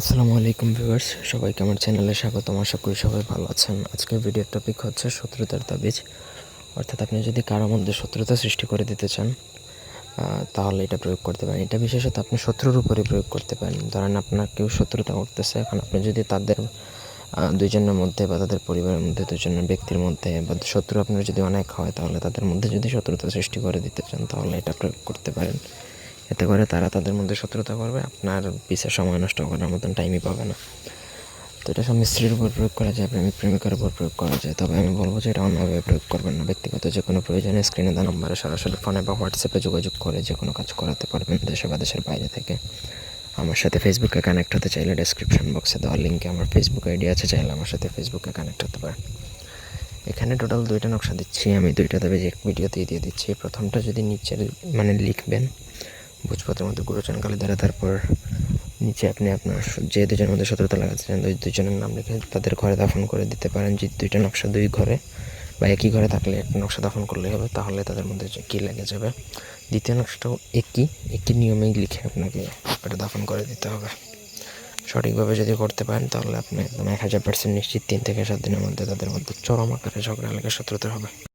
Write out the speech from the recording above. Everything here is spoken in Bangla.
আসসালামু আলাইকুম ভিউয়ার্স, সবাইকে আমার চ্যানেলে স্বাগতম। আশা করি সবাই ভালো আছেন। আজকের ভিডিওর টপিক হচ্ছে শত্রুতার তাবিজ। অর্থাৎ আপনি যদি কারও মধ্যে শত্রুতা সৃষ্টি করে দিতে চান তাহলে এটা প্রয়োগ করতে পারেন। এটা বিশেষত আপনি শত্রুর উপরে প্রয়োগ করতে পারেন। ধরেন আপনার কেউ শত্রুতা করতেছে, এখন আপনি যদি তাদের দুইজনের মধ্যে বা তাদের পরিবারের মধ্যে দুজনের ব্যক্তির মধ্যে বা শত্রু আপনার যদি অনেক হয়, তাহলে তাদের মধ্যে যদি শত্রুতা সৃষ্টি করে দিতে চান, তাহলে এটা প্রয়োগ করতে পারেন। এতে করে তারা তাদের মধ্যে শত্রুতা করবে, আপনার পিছিয়ে সময় নষ্ট করার মতন টাইমই পাবে না। তো এটা স্বামী স্ত্রীর উপর প্রয়োগ করা যায়, প্রেমিক প্রেমিকার উপর প্রয়োগ করা যায়। তবে আমি বলব যে এটা অন্যভাবে প্রয়োগ করবেন না। ব্যক্তিগত যে কোনো প্রয়োজনে স্ক্রিনে দেওয়া নম্বরে সরাসরি ফোনে বা হোয়াটসঅ্যাপে যোগাযোগ করে যে কোনো কাজ করাতে পারবেন দেশে বা দেশের বাইরে থেকে। আমার সাথে ফেসবুকে কানেক্ট হতে চাইলে ডেসক্রিপশন বক্সে দেওয়া লিঙ্কে আমার ফেসবুক আইডি আছে, চাইলে আমার সাথে ফেসবুকে কানেক্ট হতে পারেন। এখানে টোটাল দুইটা নকশা দিচ্ছি। আমি দুইটা তবে যে ভিডিওতেই দিয়ে দিচ্ছি। প্রথমটা যদি নিচের মানে লিখবেন ভোজপত্রের মধ্যে গুরুচরণ কালী দ্বারা তারপর নিচে আপনি আপনার যে দুজনের মধ্যে শত্রুতা লাগাচ্ছেন, ওই দুজনের নাম লিখে তাদের ঘরে দাফন করে দিতে পারেন। যে দুইটা নকশা দুই ঘরে বা একই ঘরে থাকলে একটা নকশা দাফন করলেই হবে, তাহলে তাদের মধ্যে কী লেগে যাবে। দ্বিতীয় নকশাটাও একই একই নিয়মেই লিখে আপনাকে ওটা দাফন করে দিতে হবে। সঠিকভাবে যদি করতে পারেন, তাহলে আপনি একদম এক হাজার পার্সেন্ট নিশ্চিত তিন থেকে সাত দিনের মধ্যে তাদের মধ্যে চরম আকারে ঝগড়া লেগে শত্রুতা হবে।